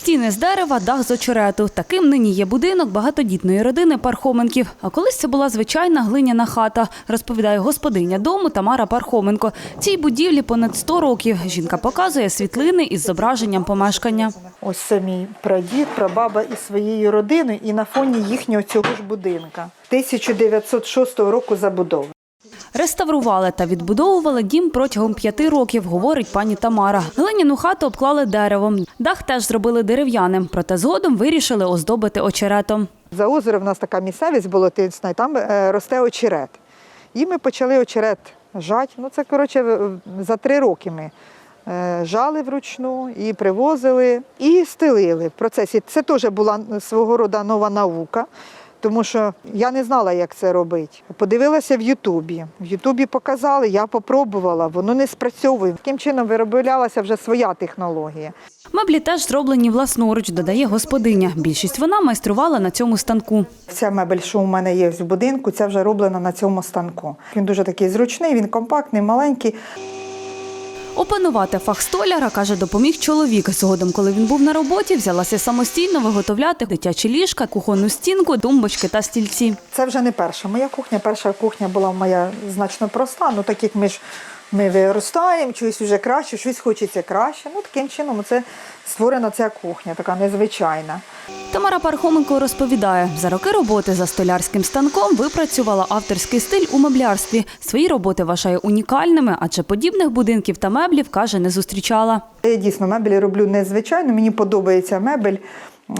Стіни з дерева, дах з очерету. Таким нині є будинок багатодітної родини Пархоменків. А колись це була звичайна глиняна хата, розповідає господиня дому Тамара Пархоменко. Цій будівлі понад 100 років. Жінка показує світлини із зображенням помешкання. Ось це мій прадід, прабаба із своєю родиною і на фоні їхнього цього ж будинка. 1906 року забудови. Реставрували та відбудовували дім протягом п'яти років, говорить пані Тамара. Глиняну хату обклали деревом. Дах теж зробили дерев'яним, проте згодом вирішили оздобити очеретом. За озером в нас така місцевість болотисна, і там е, росте очерет. І ми почали очерет жати. Ну, це, коротше, за три роки ми е, жали вручну і привозили, і стелили в процесі. Це теж була свого роду нова наука. Тому що я не знала, як це робити. Подивилася в Ютубі. В Ютубі показали, я попробувала, воно не спрацьовує. Таким чином вироблялася вже своя технологія. Меблі теж зроблені власноруч, додає господиня. Більшість вона майструвала на цьому станку. Ця мебель, що у мене є в будинку, ця вже роблена на цьому станку. Він дуже такий зручний, він компактний, маленький. Опанувати фах столяра, каже, допоміг чоловік. Згодом, коли він був на роботі, взялася самостійно виготовляти дитячі ліжка, кухонну стінку, тумбочки та стільці. Це вже не перша моя кухня. Перша кухня була моя значно проста. Ну так як ми ж ми виростаємо, щось вже краще, щось хочеться краще. Ну таким чином це створена ця кухня, така незвичайна. Тамара Пархоменко розповідає, за роки роботи за столярським станком випрацювала авторський стиль у меблярстві. Свої роботи вважає унікальними, адже подібних будинків та меблів, каже, не зустрічала. Я дійсно мебелі роблю незвичайно. Мені подобається мебель,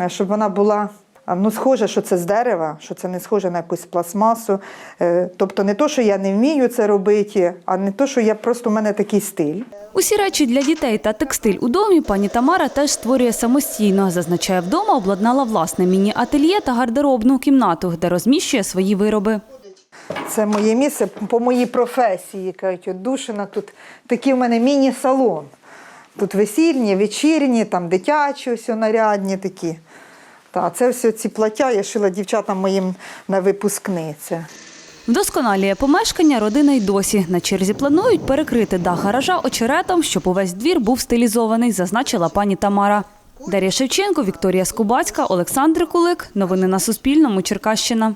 е, щоб вона була. Ну, схоже, що це з дерева, що це не схоже на якусь пластмасу. Е, Тобто не то, що я не вмію це робити, а не то, що я просто у мене такий стиль. Усі речі для дітей та текстиль у домі пані Тамара теж створює самостійно. Зазначає, вдома обладнала власне міні-ательє та гардеробну кімнату, де розміщує свої вироби. Це моє місце по моїй професії. Кажуть, Душина, тут такий в мене міні-салон. Тут весільні, вечірні, там дитячі ось нарядні такі. Та, це все ці плаття я шила дівчатам моїм на випускниці. Вдосконалює помешкання родина й досі. На черзі планують перекрити дах гаража очеретом, щоб увесь двір був стилізований, зазначила пані Тамара. Дар'я Шевченко, Вікторія Скубацька, Олександр Кулик. Новини на Суспільному. Черкащина.